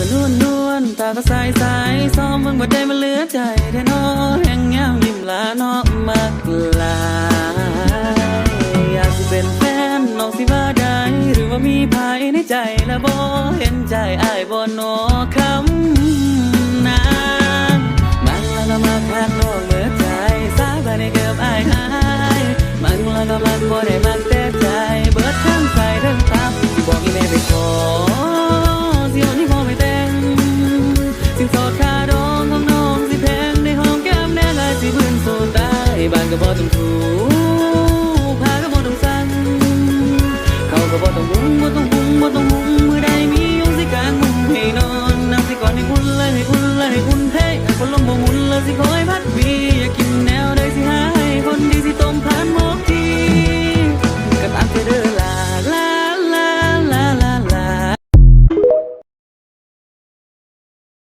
ก็นวลนวลตาก็ใสใสซ้อมมึงบ่ได้มันเหลือใจแท้นอแห่งงามยิ้มลาเนาะมากลายอยากสิเป็นแฟนน้องสิว่าได้หรือว่ามีภายในใจและบ่เห็นใจอ้ายบ่นอ ก็บ่ต้องถูพาก็บ่ต้องสั่งเขาก็บ่ต้องวุ่นบ่ต้อง